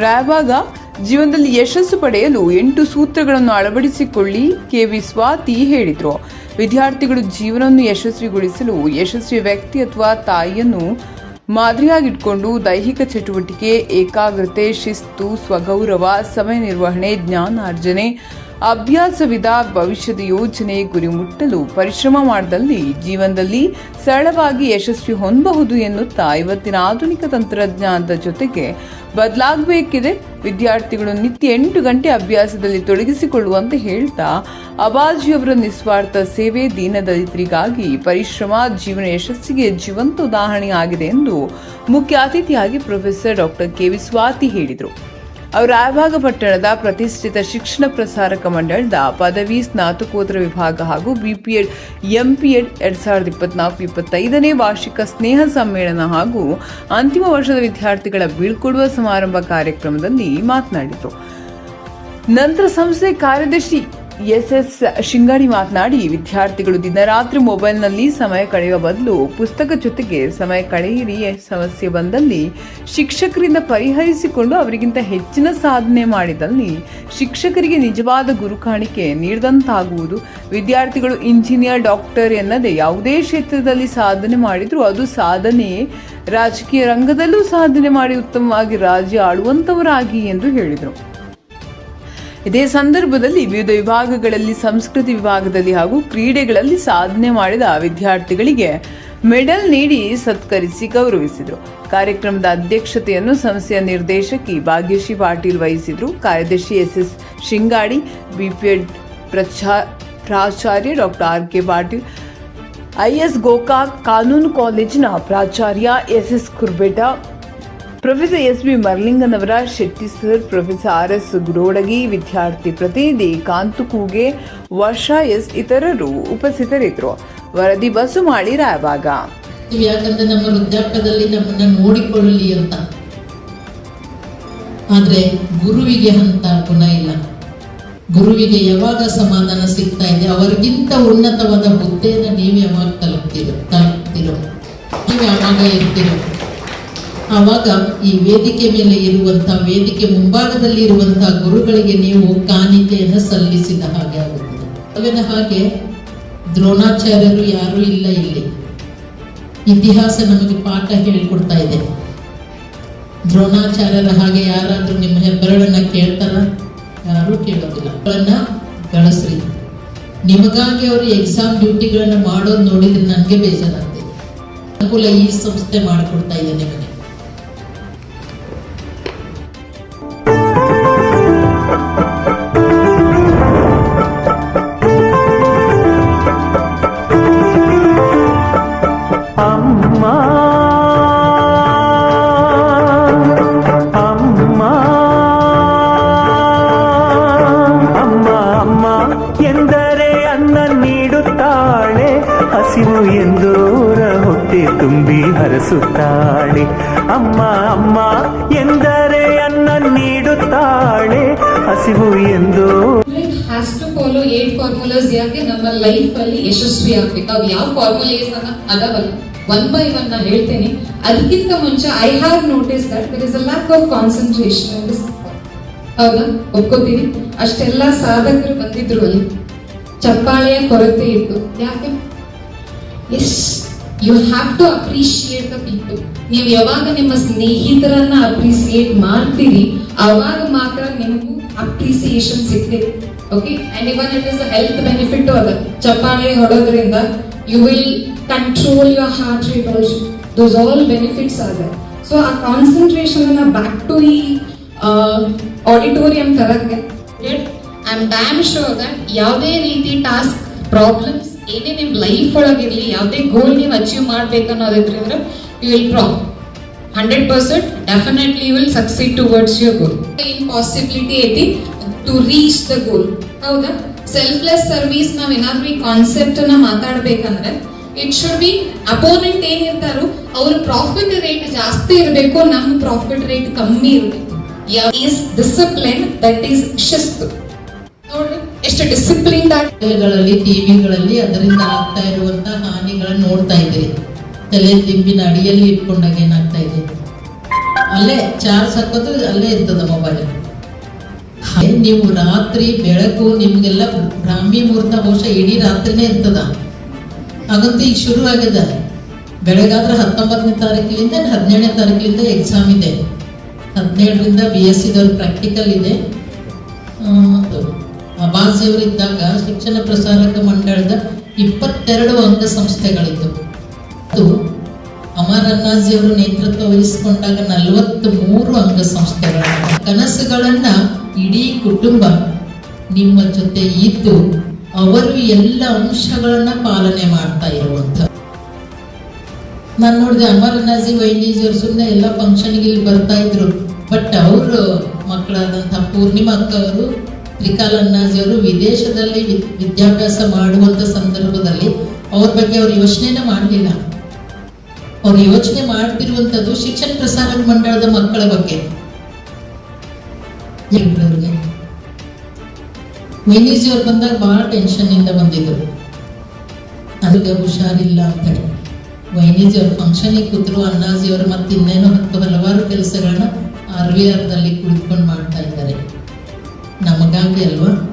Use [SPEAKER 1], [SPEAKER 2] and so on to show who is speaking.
[SPEAKER 1] ರಾಯಭಾಗ ಜೀವನದಲ್ಲಿ ಯಶಸ್ಸು ಪಡೆಯಲು ಎಂಟು ಸೂತ್ರಗಳನ್ನು ಅಳವಡಿಸಿಕೊಳ್ಳಿ, ಕೆ ವಿ ಸ್ವಾತಿ ಹೇಳಿದರು. ವಿದ್ಯಾರ್ಥಿಗಳು ಜೀವನವನ್ನು ಯಶಸ್ವಿಗೊಳಿಸಲು ಯಶಸ್ವಿ ವ್ಯಕ್ತಿ ಅಥವಾ ತಾಯಿಯನ್ನು ಮಾದರಿಯಾಗಿಟ್ಕೊಂಡು ದೈಹಿಕ ಚಟುವಟಿಕೆ, ಏಕಾಗ್ರತೆ, ಶಿಸ್ತು, ಸ್ವಗೌರವ, ಸಮಯ ನಿರ್ವಹಣೆ, ಜ್ಞಾನಾರ್ಜನೆ ಅಭ್ಯಾಸವಿದ ಭವಿಷ್ಯದ ಯೋಜನೆ ಗುರಿ ಮುಟ್ಟಲು ಪರಿಶ್ರಮ ಮಾಡದಲ್ಲಿ ಜೀವನದಲ್ಲಿ ಸರಳವಾಗಿ ಯಶಸ್ವಿ ಹೊಂದಬಹುದು ಎನ್ನುತ್ತಾ ಇವತ್ತಿನ ಆಧುನಿಕ ತಂತ್ರಜ್ಞಾನದ ಜೊತೆಗೆ ಬದಲಾಗಬೇಕಿದೆ. ವಿದ್ಯಾರ್ಥಿಗಳು ನಿತ್ಯ ಎಂಟು ಗಂಟೆ ಅಭ್ಯಾಸದಲ್ಲಿ ತೊಡಗಿಸಿಕೊಳ್ಳುವಂತೆ ಹೇಳ್ತಾ ಅಬಾಜಿಯವರ ನಿಸ್ವಾರ್ಥ ಸೇವೆ ದೀನದಲಿತರಿಗಾಗಿ ಪರಿಶ್ರಮ, ಜೀವನ ಯಶಸ್ಸಿಗೆ ಜೀವಂತ ಉದಾಹರಣೆಯಾಗಿದೆ ಎಂದು ಮುಖ್ಯ ಅತಿಥಿಯಾಗಿ professor doctor K V Swati ಹೇಳಿದರು. ಅವರು ರಾಯಭಾಗ ಪಟ್ಟಣದ ಪ್ರತಿಷ್ಠಿತ ಶಿಕ್ಷಣ ಪ್ರಸಾರಕ ಮಂಡಳದ ಪದವಿ ಸ್ನಾತಕೋತ್ತರ ವಿಭಾಗ ಹಾಗೂ ಬಿಪಿಎಡ್, ಎಂಪಿಎಡ್ ಎರಡ್ ಸಾವಿರದ ಇಪ್ಪತ್ನಾಲ್ಕು ಇಪ್ಪತ್ತೈದನೇ ವಾರ್ಷಿಕ ಸ್ನೇಹ ಸಮ್ಮೇಳನ ಹಾಗೂ ಅಂತಿಮ ವರ್ಷದ ವಿದ್ಯಾರ್ಥಿಗಳ ಬೀಳ್ಕೊಡುವ ಸಮಾರಂಭ ಕಾರ್ಯಕ್ರಮದಲ್ಲಿ ಮಾತನಾಡಿದರು. ನಂತರ ಸಂಸ್ಥೆ ಕಾರ್ಯದರ್ಶಿ ಎಸ್ ಎಸ್ ಶಿಂಗಾಡಿ ಮಾತನಾಡಿ, ವಿದ್ಯಾರ್ಥಿಗಳು ದಿನರಾತ್ರಿ ಮೊಬೈಲ್ನಲ್ಲಿ ಸಮಯ ಕಳೆಯುವ ಬದಲು ಪುಸ್ತಕ ಜೊತೆಗೆ ಸಮಯ ಕಳೆಯಿರಿ ಸಮಸ್ಯೆ ಬಂದಲ್ಲಿ ಶಿಕ್ಷಕರಿಂದ ಪರಿಹರಿಸಿಕೊಂಡು ಅವರಿಗಿಂತ ಹೆಚ್ಚಿನ ಸಾಧನೆ ಮಾಡಿದಲ್ಲಿ ಶಿಕ್ಷಕರಿಗೆ ನಿಜವಾದ ಗುರು ಕಾಣಿಕೆ ನೀಡಿದಂತಾಗುವುದು. ವಿದ್ಯಾರ್ಥಿಗಳು ಇಂಜಿನಿಯರ್, ಡಾಕ್ಟರ್ ಎನ್ನದೇ ಯಾವುದೇ ಕ್ಷೇತ್ರದಲ್ಲಿ ಸಾಧನೆ ಮಾಡಿದರೂ ಅದು ಸಾಧನೆಯೇ. ರಾಜಕೀಯ ರಂಗದಲ್ಲೂ ಸಾಧನೆ ಮಾಡಿ ಉತ್ತಮವಾಗಿ ರಾಜ್ಯ ಆಳುವಂತವರಾಗಿ ಎಂದು ಹೇಳಿದರು. ಇದೇ ಸಂದರ್ಭದಲ್ಲಿ ವಿವಿಧ ವಿಭಾಗಗಳಲ್ಲಿ, ಸಂಸ್ಕೃತಿ ವಿಭಾಗದಲ್ಲಿ ಹಾಗೂ ಕ್ರೀಡೆಗಳಲ್ಲಿ ಸಾಧನೆ ಮಾಡಿದ ವಿದ್ಯಾರ್ಥಿಗಳಿಗೆ ಮೆಡಲ್ ನೀಡಿ ಸತ್ಕರಿಸಿ ಗೌರವಿಸಿದರು. ಕಾರ್ಯಕ್ರಮದ ಅಧ್ಯಕ್ಷತೆಯನ್ನು ಸಂಸ್ಥೆಯ ನಿರ್ದೇಶಕಿ ಭಾಗ್ಯಶ್ರೀ ಪಾಟೀಲ್ ವಹಿಸಿದರು. ಕಾರ್ಯದರ್ಶಿ ಎಸ್ ಎಸ್ ಶಿಂಗಾಡಿ, ಬಿಪಿಎಡ್ ಪ್ರಚಾ, ಪ್ರಾಚಾರ್ಯ doctor R K Patil, IS Gokak ಕಾನೂನು ಕಾಲೇಜಿನ ಪ್ರಾಚಾರ್ಯ S S Kurbet professor S B Marlinganavar Shetty sir professor R S Gurodagi ವಿದ್ಯಾರ್ಥಿ ಪ್ರತಿನಿಧಿ ಕಾಂತು ಕೂಗೆ, ವರ್ಷಾ ಎಸ್ ಇತರರು ಉಪಸ್ಥಿತರಿದ್ದರು. ವರದಿ ಬಸುಮಾಳಿ ರಾಯಭಾಗ.
[SPEAKER 2] ಯಾಕಂದ್ರೆ ನಮ್ಮ ವೃದ್ಧಾಪ್ಯದಲ್ಲಿ ನಮ್ಮನ್ನ ನೋಡಿಕೊಳ್ಳಲಿ ಅಂತ. ಆದ್ರೆ ಗುರುವಿಗೆ ಅಂತ ಗುಣ ಇಲ್ಲ. ಗುರುವಿಗೆ ಯಾವಾಗ ಸಮಾಧಾನ ಸಿಗ್ತಾ ಇದೆ? ಅವರಿಗಿಂತ ಉನ್ನತವಾದ ಹುದ್ದೆಯನ್ನು ನೀವು ಯಾವಾಗ ತಲುಪ್ತಿರೋ ತಲುಪ್ತಿರೋ? ನೀವು ಯಾವಾಗ ಇರ್ತಿರೋ? ಆವಾಗ ಈ ವೇದಿಕೆ ಮೇಲೆ ಇರುವಂತಹ ವೇದಿಕೆ ಮುಂಭಾಗದಲ್ಲಿ ಇರುವಂತಹ ಗುರುಗಳಿಗೆ ನೀವು ಕಾಣಿಕೆಯನ್ನು ಸಲ್ಲಿಸಿದ ಹಾಗೆ ಆಗುತ್ತದೆ ಅವಿನ ಹಾಗೆ ದ್ರೋಣಾಚಾರ್ಯರು ಯಾರೂ ಇಲ್ಲ ಇಲ್ಲಿ. ಇತಿಹಾಸ ನಮಗೆ ಪಾಠ ಹೇಳಿಕೊಡ್ತಾ ಇದೆ. ದ್ರೋಣಾಚಾರ್ಯರ ಹಾಗೆ ಯಾರಾದರೂ ನಿಮ್ಮ ಹೆಬ್ಬೆರಳನ್ನ ಕೇಳ್ತಾರ? ಯಾರೂ ಕೇಳೋದಿಲ್ಲ. ಗಳಿಸ್ರಿ ನಿಮಗಾಗಿ ಅವರು ಎಕ್ಸಾಮ್ ಡ್ಯೂಟಿಗಳನ್ನು ಮಾಡೋದು ನೋಡಿದ್ರೆ ನನಗೆ ಬೇಜಾರಾಗ್ತದೆ. ಅನುಕೂಲ ಈ ಸಂಸ್ಥೆ ಮಾಡಿಕೊಡ್ತಾ ಇದೆ ನಿಮಗೆ.
[SPEAKER 3] ತುಂಬಿ ಹರಸುತ್ತಾಳೆ. ಅಮ್ಮ ಅಮ್ಮ, ಎಂದರೆ ಅನ್ನ ನೀಡುತ್ತಾಳೆ. ಹಸಿವು ಎಂದು.
[SPEAKER 4] ಟು ಫಾಲೋ ಏಟ್ ಫಾರ್ಮುಲಾಸ್ ಯಾಕೆ? ನಮ್ಮ ಲೈಫ್ ಅಲ್ಲಿ ಯಶಸ್ವಿ ಆಗ್ಬೇಕು. ಅವ್ ಯಾವ ಫಾರ್ಮುಲೇಸ್ ಅದಾವಲ್ಲ. ಒನ್ ಬೈ ಒನ್ ನಾ ಹೇಳ್ತೇನೆ. ಅದಕ್ಕಿಂತ ಮುಂಚೆ I have notice that there is a lack of concentration ಹೌದಾ? ಒಪ್ಕೋತೀನಿ ಅಷ್ಟೆಲ್ಲ ಸಾಧಕರು ಬಂದಿದ್ರು ಅಲ್ಲಿ. ಚಪ್ಪಾಳೆಯ ಕೊರತೆ ಇತ್ತು. ಯಾಕೆ? Yes you have to appreciate the people ನೀವು ಯಾವಾಗ ನಿಮ್ಮ ಸ್ನೇಹಿತರನ್ನ ಅಪ್ರಿಸಿಯೇಟ್ ಮಾಡ್ತೀರಿ, ಅವಾಗ ಮಾತ್ರ ನಿಮಗೂ ಅಪ್ರಿಸಿಯೇಷನ್ ಸಿಗ್ತದೆ. Okay and even it is health benefit ಅದ ಚಪ್ಪಾಳೆ ಹೊಡೋದ್ರಿಂದ you will control your heart rate also those all benefits ಆದ ಸೊ ಆ ಕಾನ್ಸಂಟ್ರೇಷನ್ ಅನ್ನ ಬ್ಯಾಕ್ ಟು ಈ ಆಡಿಟೋರಿಯಂ ತರಕ್ಕೆ. I am damn sure that ಯಾವುದೇ ರೀತಿ ಟಾಸ್ಕ್ ಪ್ರಾಬ್ಲಮ್ಸ್ ಏನೇ ನಿಮ್ಮ ಲೈಫ್ ಒಳಗಿರಲಿ, ಯಾವುದೇ ಗೋಲ್ ನೀವು ಅಚೀವ್ ಮಾಡ್ಬೇಕನ್ನೋದಿದ್ರೆ ಯು ವಿಲ್ ಪ್ರಾ hundred percent definitely you will succeed towards your goal in possibility ಐತಿ ಟು ರೀಚ್ ದ ಗೋಲ್ ಹೌದಾ? ಸೆಲ್ಫ್ಲೆಸ್ ಸರ್ವಿಸ್ ನಾವ್ ಏನಾದ್ರೂ ಈ ಕಾನ್ಸೆಪ್ಟ್ನ ಮಾತಾಡ್ಬೇಕಂದ್ರೆ ಇಟ್ ಶುಡ್ ಬಿ ಅಪೋನೆಂಟ್ ಏನಿರ್ತಾರೋ, ಅವ್ರ ಪ್ರಾಫಿಟ್ ರೇಟ್ ಜಾಸ್ತಿ ಇರಬೇಕು ನಮ್ಮ ಪ್ರಾಫಿಟ್ ರೇಟ್ ಕಮ್ಮಿ ಇರಬೇಕು. ಈಸ್ ಡಿಸಿಪ್ಲಿನ್ ದಟ್ ಈಸ್ ಶಿಸ್ತು. ನೋಡ್ರಿ. ಎಷ್ಟು ಡಿಸಿಪ್ಲಿನ್ ಆಗಿ
[SPEAKER 2] ಟಿವಿಗಳಲ್ಲಿ ಅದರಿಂದ ಆಗ್ತಾ ಇರುವಂತಹ ಹಾನಿಗಳನ್ನ ನೋಡ್ತಾ ಇದ್ದೀರಿ. ತಲೆ ತಿಂಬಿನ ಅಡಿಯಲ್ಲಿ ಇಟ್ಕೊಂಡಾಗ ಏನಾಗ್ತಾ ಇದೆ? ಅಲ್ಲೇ, ಚಾರ್ಜ್ ಹಾಕೋದು ಅಲ್ಲೇ ಇರ್ತದ ಮೊಬೈಲ್ ನೀವು ರಾತ್ರಿ, ಬೆಳಕು ನಿಮ್ಗೆಲ್ಲ ಬ್ರಾಹ್ಮಿ ಮುಹೂರ್ತ ಬಹುಶಃ ಇಡೀ ರಾತ್ರಿನೇ ಇರ್ತದ. ಹಾಗಂತೂ ಈಗ ಶುರು ಆಗಿದೆ. ಬೆಳಗಾದ್ರೆ ಹತ್ತೊಂಬತ್ತನೇ ತಾರೀಕಿನಿಂದ ಹದಿನೇಳನೇ ತಾರೀಕಿನಿಂದ ಎಕ್ಸಾಮ್ ಇದೆ. ಹದಿನೇಳರಿಂದ ಬಿ ಎಸ್ ಸಿದವ್ರ ಪ್ರಾಕ್ಟಿಕಲ್ ಇದೆ. ಅಬಾಜಿಯವರು ಇದ್ದಾಗ ಶಿಕ್ಷಣ ಪ್ರಸಾರಕ ಮಂಡಳದ ಇಪ್ಪತ್ತೆರಡು ಅಂಗಸಂಸ್ಥೆಗಳಿದ್ದವು ಅದು ಅಮರ್ ಅನ್ನಾಜಿ ಅವರು ನೇತೃತ್ವ ವಹಿಸಿಕೊಂಡಾಗ ನಲವತ್ತ್ ಮೂರು ಅಂಗ ಸಂಸ್ಥೆಗಳ ಕನಸುಗಳನ್ನ ಇಡೀ ಕುಟುಂಬ ನಿಮ್ಮ ಜೊತೆ ಇದ್ದು ಅವರು ಎಲ್ಲ ಅಂಶಗಳನ್ನ ಪಾಲನೆ ಮಾಡ್ತಾ ಇರುವಂತ. ನಾನು ನೋಡಿದೆ ಅಮರ್ ಅನ್ನಾಜಿ ವೈನೀಜಿ ಅವರು ಸುಮ್ಮನೆ ಎಲ್ಲ ಫಂಕ್ಷನ್ಗೆ ಇಲ್ಲಿ ಬರ್ತಾ ಇದ್ರು. ಬಟ್ ಅವರು ಮಕ್ಕಳಾದಂತಹ ಪೂರ್ಣಿಮಾ ಅಕ್ಕ ಅವರು ತ್ರಿಕಾಲ್ ಅಣ್ಣಾಜಿಯವರು ವಿದೇಶದಲ್ಲಿ ವಿದ್ಯಾಭ್ಯಾಸ ಮಾಡುವಂತ ಸಂದರ್ಭದಲ್ಲಿ ಅವ್ರ ಬಗ್ಗೆ ಅವ್ರು ಯೋಚನೆನೇ ಮಾಡಲಿಲ್ಲ. ಅವ್ರು ಯೋಚನೆ ಮಾಡ್ತಿರುವಂತದ್ದು ಶಿಕ್ಷಣ ಪ್ರಸಾರ ಮಂಡಳದ ಮಕ್ಕಳ ಬಗ್ಗೆ. ಅವ್ರು ಬಂದಾಗ ಬಹಳ ಟೆನ್ಷನ್ ಇಂದ ಬಂದಿದ್ರು. ಅದಕ್ಕೆ ಹುಷಾರಿಲ್ಲ ಅಂತ ಹೇಳಿ. ಫಂಕ್ಷನ್ ಫಂಕ್ಷನಿಗೆ ಕೂತರು, ಅಣ್ಣಾಜಿಯವರು ಮತ್ತೆ ಇನ್ನೇನೋ ಹತ್ತು ಹಲವಾರು ಕೆಲಸಗಳನ್ನ ಆರ್ ವಿ ಕುಳಿತುಕೊಂಡು ಇದ್ದಾರೆ ನಮಗಾಗಿ ಅಲ್ವಾ?